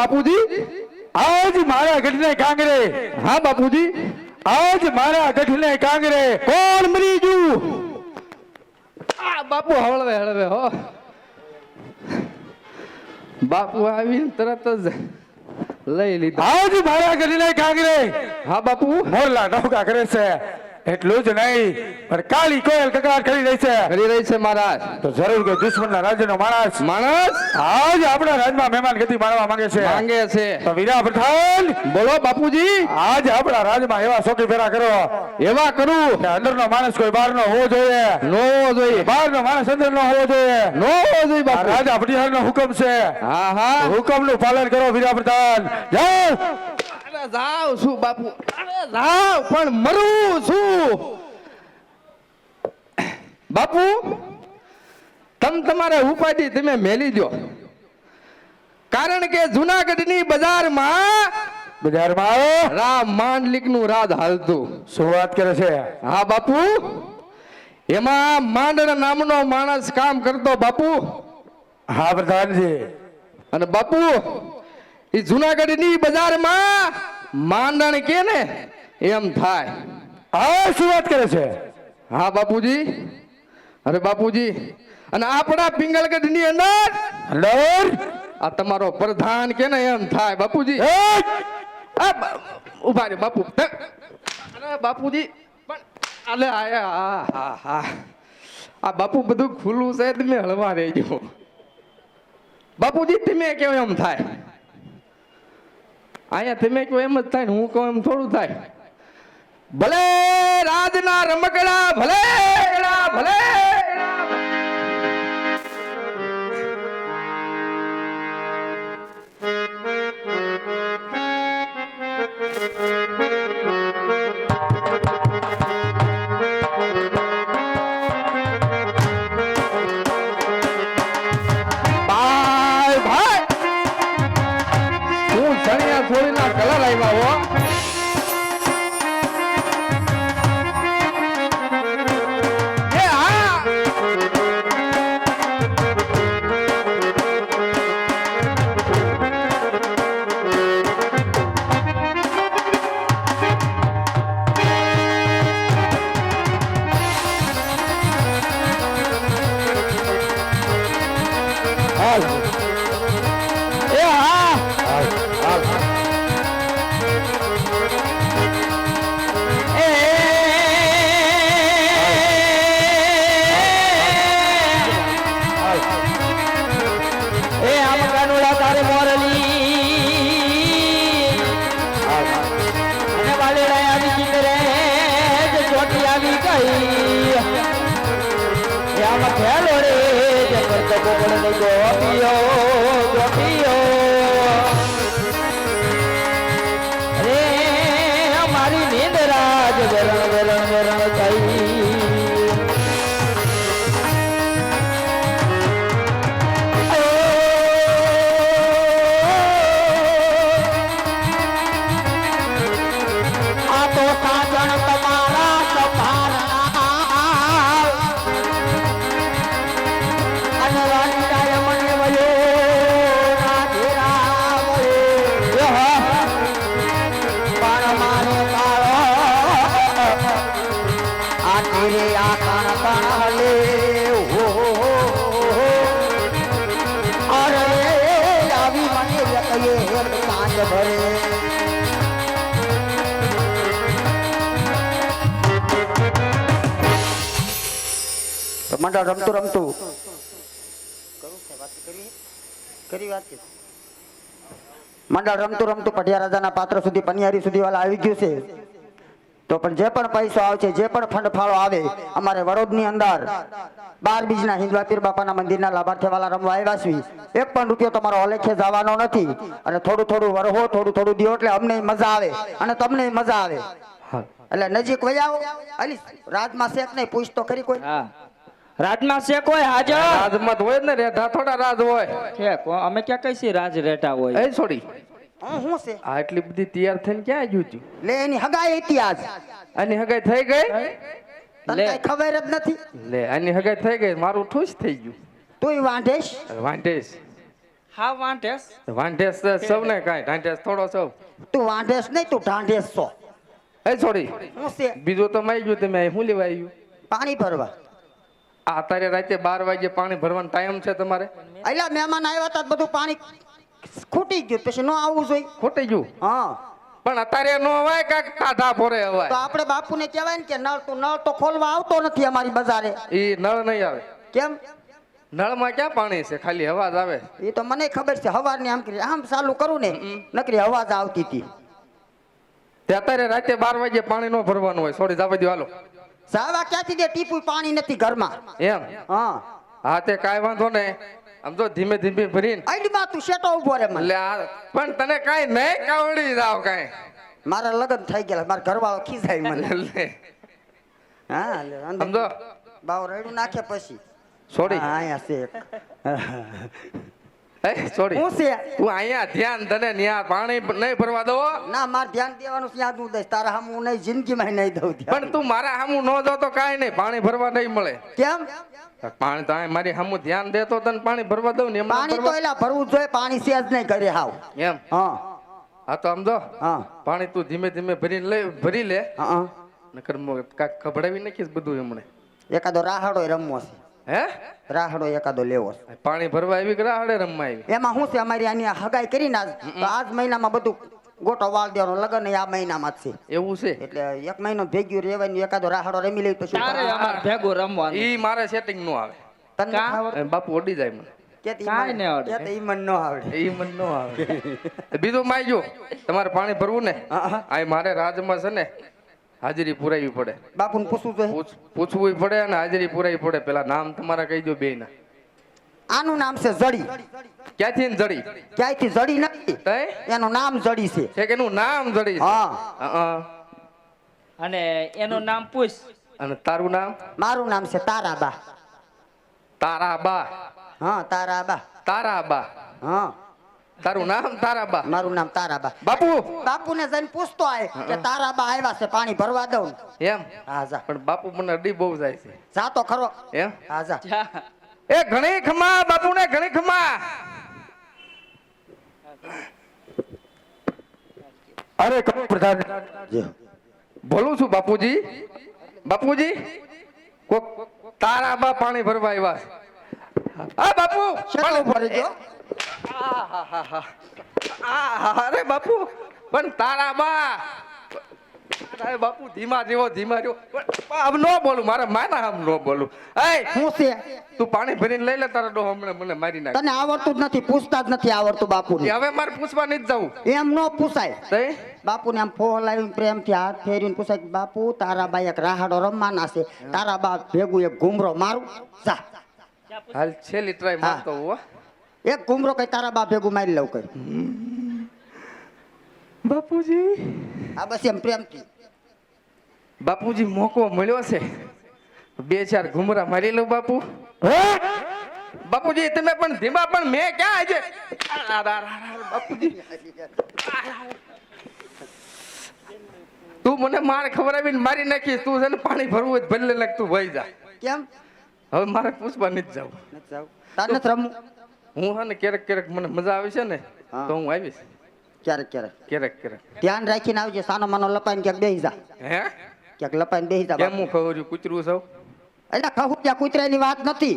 બાપુજી? આજ મારા ગઢને કાંગરે. હા બાપુજી? આજ મારા ગઢને કાંગરે. કોણ મરી ગયું આ બાપુ હળવે હળવે હો. બાપુ આવીને તરત જ લઈ લીધા. આજ મારા ગઢને કાંગરે. હા બાપુ? મોરલા નવ કરે છે. એટલું જ નહીં પણ કાળી કોયલ કકડાટ કરી રહી છે. કરી રહી છે મહારાજ. તો જરૂર કે દુશ્મનના રાજ્યનો માણસ માણસ? આજ આપણા રાજમાં મહેમાન ગતિ માણવા માંગે છે. માંગે છે. તો વીરા પ્રધાન બોલો બાપુજી. આજ આપણા રાજમાં એવા શોકી ફેરા કરો. એવા કરું. કે અંદરનો માણસ કોઈ બહારનો હોવો જોઈએ. નો જોઈએ. બહારનો માણસ અંદરનો હોવો જોઈએ. નો જોઈએ આ બાપુ રાજા ભટિયારનો હુકમ છે. હા હા. હુકમનું પાલન કરો વીરા પ્રધાન. જાઓ અરે જાવ છું બાપુ જાવ પણ મરું છું. બાપુ તમ તમારે ઉપાધિ તમે મેલી દો કારણ કે જુનાગઢની બજારમાં બજારમાં આવો. રામ માંડલિકનું રાજ હાલતું. શું વાત કરે છે? હા બાપુ. એમાં માંડળ નામનો માણસ કામ કરતો બાપુ. હા પ્રધાનજી. અને બાપુ એ જુનાગઢની બજારમાં માંડણ કે ને એમ થાય. હા શું વાત કરે છે? હા બાપુજી. અરે બાપુજી. અને આપણા પિંગલગઢની અંદર અંદર? આ તમારો પ્રધાન કે ને એમ થાય બાપુજી. ઊભા રે બાપુ. અરે બાપુજી. પણ અલે આયા હા હા હા. આ બાપુ બધું ખુલ્લું છે તમે હળવા રહેજો બાપુજી તમે કેવું એમ થાય? અહીંયા તમે કહો એમ જ થાય ને, હું કહું એમ થોડું થાય. ભલે રાજના રમકડા, ભલે ભલે એ આમ કાનુડા તારે મોરલી. અને વાલેડા આવી ચિંતરે જે ચોટી આવી ગઈ એ આમ ખેલો રે જે કરતો ગોપીઓ ગોપીઓ મંડળ રમતું રમતું. મંડળ રમતું રમતું. પઢિયા રાજાના પાત્ર સુધી, પનિયારી સુધી વાળા આવી ગયું છે. તો પણ જે પણ પૈસો આવશે જે પણ ફંડ ફાળો આવે અમારે વડોદની અંદર બાર બીજના હિન્દવા પીર બાપાના મંદિરના લાભાર્થી વાળા રમવા આવ્યા છીએ. એક પણ રૂપિયો તમારો અલેખે જવાનો નથી. અને થોડું થોડું વરહો થોડું થોડું દિયો એટલે અમને મજા આવે. અને તમને મજા આવે. એટલે નજીક વયાવો અલી રાજમાં શેખ નહીં પૂછ તો ખરી કોઈ. હા. રાજમાં શેખ હોય હાજર. રાજમત હોય ને રેઠા થોડા રાજ હોય. અમે ક્યાં કઈ છીએ રાજ રેઠા હોય? એ છોડી. હું શું છે? આટલી એટલી બધી તૈયાર થઈને ક્યાં આવ્યું છું લે એની હગાઈ હતી આજ. આની હગાઈ થઈ ગઈ? તને લે. ખબર જ નથી? લે આની હગાઈ થઈ ગઈ મારું ઠૂસ થઈ ગયું. તું વાંઢેશ? વાંટેશ હા વાંઢેસ વાંઢેસ સૌને કાંઈ. ઢાંઢેસ થોડો સૌ. તું વાંઢેસ નહીં તું ઢાંઢેસ છો. એ છોડી. હું છે? બીજું તો માઈ ગયું તમે હું શું લેવા આવ્યું? પાણી ભરવા. આ અત્યારે રાતે બાર વાગે પાણી ભરવાનો ટાઈમ છે તમારે? એટલે મહેમાન આવ્યા હતા બધું પાણી ખૂટી ગયું પછી ન આવવું જોઈએ. ખૂટી ગયું. હા. પણ અત્યારે નો હવાય કાઢા ટાઢા ફોરે તો આપણે બાપુને કહેવાય ને કે નળ તો નળ તો ખોલવા આવતો નથી અમારી બજારે. ઈ નળ નહીં આવે. કેમ? નળમાં ક્યાં પાણી છે? ખાલી અવાજ આવે. એ તો મને ખબર છે હવારની આમ કરી. આમ ચાલુ કરું ને નકરી અવાજ આવતી હતી. તે અત્યારે રાતે બાર વાગે પાણી નો ભરવાનું હોય. સોરી જાવા હાલો. સાવા ક્યાંથી દે? ટીપુ પાણી નથી ઘરમાં. એમ? હા. હા તે કાંઈ વાંધો નહીં. આમ તો ધીમે ધીમે ભરીને. અડીમાં તું શેટો ઊભો રે મને. પણ તને કાંઈ નહીં કાવડી જાવ કાંઈ. મારા લગ્ન થઈ ગયા મારા ઘરવાળો ખીજાય મને. હા સમજો? બાવ રેડું નાખે પછી. છોડી હા, અહીંયા છે છોડી હું છે? તું અહીંયા ધ્યાન તને ન્યા પાણી નહીં ભરવા દો ના મારે ધ્યાન દેવાનું યાદ હું દઈશ. તારા હમ હું નહીં જિંદગીમાં નહીં દઉં પણ તું મારા સામું ન તો કાંઈ નહીં પાણી ભરવા નહીં મળે. કેમ? પાણી તો મારી સામું ધ્યાન દે તો તને પાણી ભરવા દઉં ને પાણી તો એલા ભરવું જોઈએ પાણી છે જ નહીં ઘરે હાવ. એમ? હા. હા તો સમજો હા. પાણી તું ધીમે ધીમે ભરીને લે ભરી લે. હા નકર કાંઈક ખભડાવી નાખીશ બધું એમણે. એકાદો રાહડો રમવો છે. હે? રાહડો એકાદો લેવો પાણી ભરવા આવી કે રાહડે રમવા આવી? એમાં શું છે? અમારી આની હગાઈ કરીને આજ તો આજ મહિનામાં બધું ગોટો વાળ દેવાનો લગન આ મહિનામાં જ છે. એવું છે? એટલે એક મહિનો ભેગ્યું રહેવાનું એકાદો રાહડો રમી લઈ તો શું તારે અમાર ભેગો રમવાનો. ઈ મારે સેટિંગ નો આવે. તને ખબર બાપુ ઓડી જાય મને. ન નો બીજું માય જો તમારે પાણી ભરવું ને? હા, હા. આ મારે રાજમાં છે ને હાજરી પુરાવી પડે. બાપુને પૂછવું જોઈએ? પૂછ- પૂછવું પડે અને હાજરી પુરાવી પડે. પેલા નામ તમારા કહી દો બે ના આનું નામ છે જડી. ક્યાંથી જડી? ક્યાંથી જડી નથી. એનું નામ જડી છે. છે કે એનું નામ જડી છે? હા હં. અને એનું નામ પૂછ. અને તારું નામ? મારું નામ છે તારાબા. તારાબા. હા તારાબા. તારાબા. હા. તારું નામ તારાબા. મારું નામ તારાબા. બાપુ. બાપુને જઈને પૂછતો આય કે તારાબા આવ્યા છે પાણી ભરવા દઉં એમ? હા જા. પણ બાપુ મને અડી બહુ જાય છે. જા તો ખરો. એમ? હા જા. એ ઘણી ખમા બાપુને ઘણી ખમા. અરે કપૂર પ્રધાન. બોલું છું બાપુજી. બાપુજી કોક તારા બા પાણી ભરવા આવ્યા આ બાપુ. શેનો. આહા, અરે બાપુ પણ તારા બા અરે બાપુ ધીમા જેવો ધીમા જેવો. આમ ન બોલું મારે માના આમ ન બોલું. એ શું છે? તું પાણી ભરીને લઈ લે તારા ડો હમણાં મને મારી નાખ. તને આવડતું જ નથી પૂછતા જ નથી આવડતું બાપુ હવે મારે પૂછવા જ જવું. એમ ન પૂછાય. બાપુને આમ ફોહલાવીને પ્રેમથી હાથ ફેરીને પૂછાય બાપુ તારા બા એક રાહડો રમવાના છે. તારા બા ભેગું એક ઘૂમરો મારું. જા. હાલ છેલ્લી ટ્રાય. મારતો હો. એક કુમરો કઈ તારા બા ભેગું મારી લઉં કઈ. બાપુજી. આ બસ એમ પ્રેમથી. બાપુજી મોકો મળ્યો છે. બે ચાર ઘુમરા મારી લઉં બાપુ. બાપુજી તમે પણ ધીમા પણ મેં ક્યાં આજે? બાપુજી. તું મને માર ખવડાવીને મારી નાખીશ તું છે ને પાણી ભરવું હોય તો ભલે લાગતું વહી જા. કેમ? હવે મારે પૂછવા નથી જવું. નથી તારે નથી રમવું? હું છે ને ક્યારેક ક્યારેક મને મજા આવે છે ને તો હું આવીશ. ક્યારેક ક્યારેક. ક્યારેક ક્યારેક. ધ્યાન રાખીને આવજે સાનો માનો લપાઈને ક્યાંક બેસી જા. હે? ક્યાંક લપાઈને બેસી જા કેમ હું ખબર કૂતરું સૌ એટલે કહું ત્યાં કૂતરાની વાત નથી.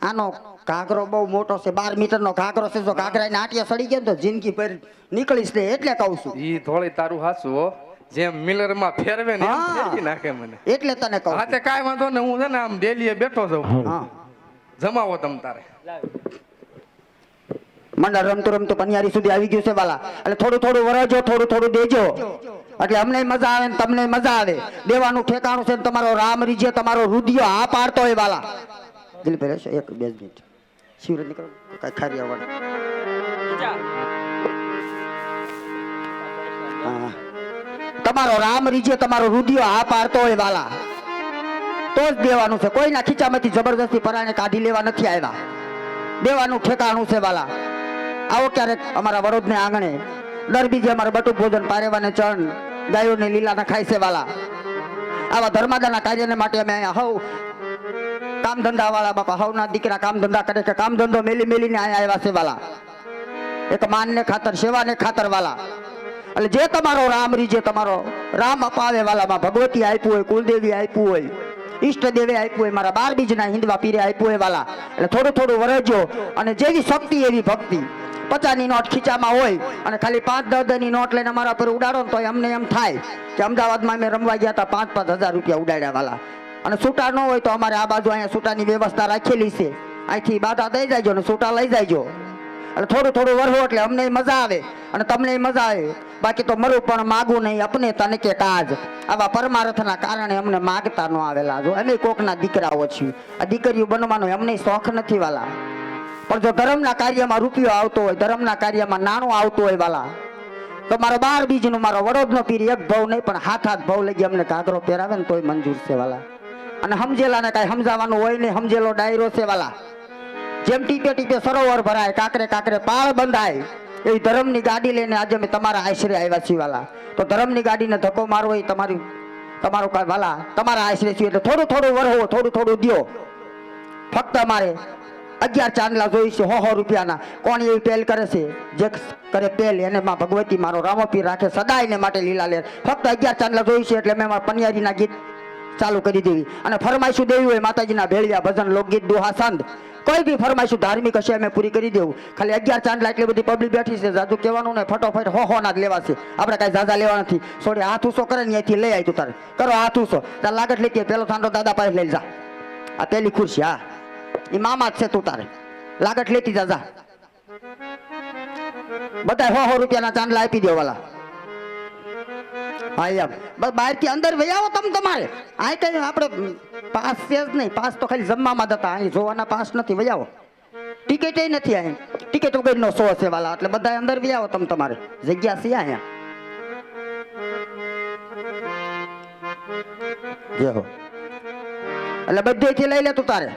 આનો ઘાઘરો બહુ મોટો છે બાર મીટર નો ઘાઘરો છે જો ઘાઘરા આટીએ સડી ગયો તો જિંદગી ભર નીકળીશ ને એટલે કહું છું. ઈ થોડી તારું હાસું હો. જેમ મિલરમાં ફેરવે ને હા. નાખે મને. એટલે તને કહું હા તે કાંઈ વાંધો ને હું છે ને આમ ડેલીએ બેઠો છું. હા. જમાવો તમ તારે. મંડળ રમતું રમતું પનિયારી સુધી આવી ગયું છે વાલા. એટલે થોડું થોડું વરજો થોડું થોડું દેજો. એટલે અમને મજા આવે ને તમને મજા આવે. દેવાનું ઠેકાણું છે ને તમારો રામ રીજે તમારો રુદિયો હા પાડતો હોય વાલા. દિલીપભાઈ રહેશો એક, બે મિનિટ. શિવરાજ નીકળો. કઈ ખારી આવવાનું. તમારો રામ રીજે તમારો રુદિયો હા પાડતો હોય વાલા. તો જ દેવાનું છે. કોઈના ખીચામાંથી જબરદસ્તી પરાને કાઢી લેવા નથી આવ્યા. દેવાનું ઠેકાણું છે વાલા. આવો ક્યારેક અમારા વડોદને આંગણે. દર બીજે અમારે બટુક ભોજન પારેવાને ચણ, ગાયોને લીલાના ખાય છે વાલા. આવા ધર્માદાના કાર્યને માટે અમે અહીંયા હવ કામ ધંધા વાળા બાપા, હવના દીકરા કામ ધંધા કરે કે કામ ધંધો મેલી મેલીને અહીંયા આવ્યા છે વાલા. એક માનને ખાતર, સેવાને ખાતર વાલા. એટલે જે તમારો રામ રીજે તમારો રામ અપાવે વાલામાં, ભગવતી આપ્યું હોય કુલદેવી આપ્યું હોય ઈષ્ટદેવે આપ્યું હોય, મારા બાર બીજના હિન્દવા પીરે આપ્યું હોય વાલા. એટલે થોડું થોડું વરજો અને જેવી શક્તિ એવી ભક્તિ. પચાસની નોટ ખીચામાં હોય અને ખાલી પાંચ દસ દસની નોટ લઈને અમારા પર ઉડાડો ને તો અમને એમ થાય કે અમદાવાદમાં અમે રમવા ગયા હતા પાંચ પાંચ હજાર રૂપિયા ઉડાડ્યા વાલા. અને છૂટા ન હોય તો અમારે આ બાજુ અહીંયા છૂટાની વ્યવસ્થા રાખેલી છે. અહીંથી બાધા દઈ જાયજો ને છૂટા લઈ જાયજો એટલે થોડું થોડું વરવો એટલે અમને મજા આવે અને તમને મજા આવે. બાકી તો મરું પણ માગું નહીં, અપને તને કે કાજ આવા પરમાર્થના કારણે અમને માગતા ન આવેલા. જો અમે કોકના દીકરાઓ છીએ આ દીકરીઓ બનવાનો અમને શોખ નથી વાલા. પણ જો ધર્મના કાર્યમાં રૂપિયો આવતો હોય, ધર્મના કાર્યમાં નાણું આવતું હોય વાલા, તો મારો બાર બીજનો મારો વડોદનો પીર એક ભાવ નહીં, પણ હાથ હાથ ભાવ લઈ અમને ઘાઘરો પહેરાવે ને તોય મંજૂર છે વાલા. અને સમજેલાને કાંઈ સમજાવવાનું હોય નહીં, સમજેલો ડાયરો છે વાલા. જેમ ટીપે ટીપે સરોવર ભરાય, કાકરે કાકરે પાળ બંધાય એવી ધર્મની ગાડી લઈને આજે અમે તમારા આશરે આવ્યા છીએ વાલા. તો ધર્મની ગાડીને ધક્કો મારવો એ તમારી, તમારો કાંઈ વાલા, તમારા આશરે છીએ એટલે થોડું થોડું વરહો, થોડું થોડું દો ફક્ત અમારે અગિયાર ચાંદલા જોઈ છે, હો હો રૂપિયાના. કોણ એવી પહેલ કરે છે? જે કરે પહેલ, એને માં ભગવતી મારો રામોપીર રાખે, સદાય ને માટે લીલા લે. ફક્ત અગિયાર ચાંદલા જોઈ છે એટલે મેં મારા પનિયારીના ગીત ચાલુ કરી દેવી અને ફરમાઈશું દેવી હોય, માતાજીના ભેળિયા ભજન, લોકગીત, દુહા, સંત. કોઈ બી ફરમાઈશું ધાર્મિક હશે અમે પૂરી કરી દેવું. ખાલી અગિયાર ચાંદલા એટલી બધી પબ્લિક બેઠી છે. જાજુ કહેવાનું ને ફટોફટ હો હોના જ લેવા છે આપણે કાંઈ ઝાઝા લેવા નથી. સોડી હાથ ઉસો કરે ને અહીંથી લઈ આવી તું તારે. કરો હાથ ઉસો તાર લાગત લેતી પેલો સાંડો દાદા પાસે લઈ જા. આ પેલી ખુરશી, હા. એ મામા જ છે તું તારે. લાગત લેતી જા જા. બધા હો હો રૂપિયાના ચાંદલા આપી દો, વાલા. હા, એમ. બસ બહારથી અંદર વૈયાવો તમે તમારે. આ કઈ આપણે પાસ છે જ નહીં. પાસ તો ખાલી જમવામાં જતા અહીં જોવાના પાસ નથી. વયાવો ટિકિટ ટિકિટ નથી અહીં. ટિકિટ વગરનો શો છે વાલા. એટલે બધા અંદર બી આવો તમે તમારે. જગ્યા છે અહીંયા. જે. હો એટલે લઈ લે તું તારે.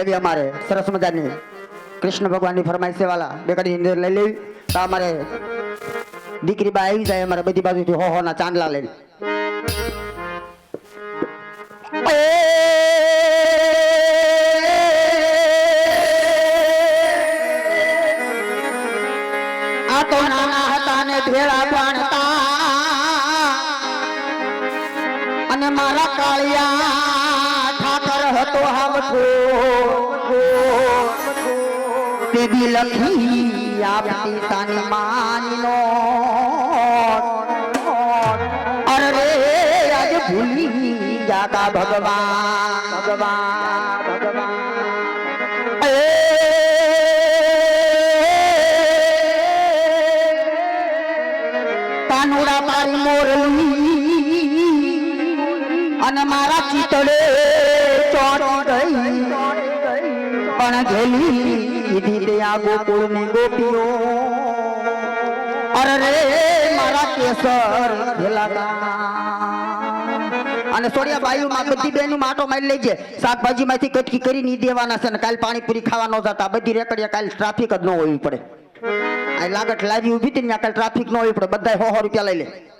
એવી અમારે સરસ મજાની કૃષ્ણ ભગવાનની ફરમાઈશ વાલા. બે કડી અંદર લઈ લેવી તો અમારે દીકરી બા આવી જાય અમારે બધી બાજુથી હો હો ના ચાંદલા લઈને. તેદી લખી આપતી તાની માની નો અરે આજ ભૂલી જાતા ભગવાન ભગવાન. ભગવાન કાનુડા મારી મોરલી અને મારા ચિતડે ચોટી ગઈ. પણ ઘેલી દીધી તે ગોકુળની ગોપીઓ. અરે મારા કેસર અને સોડિયા બાયુ બધી બેનું માટો મારી લેજે. શાકભાજી માંથી કટકી કરી નહીં દેવાના છે ને કાલ પાણીપુરી ખાવા ન જતા. બધી રેકડીયા કાલ ટ્રાફિક જ ન હોવી પડે. આ લાગટ લાવી ઊભી હતી ને કાલ ટ્રાફિક ન હોવી પડે. બધા સો સો રૂપિયા લઈ લે.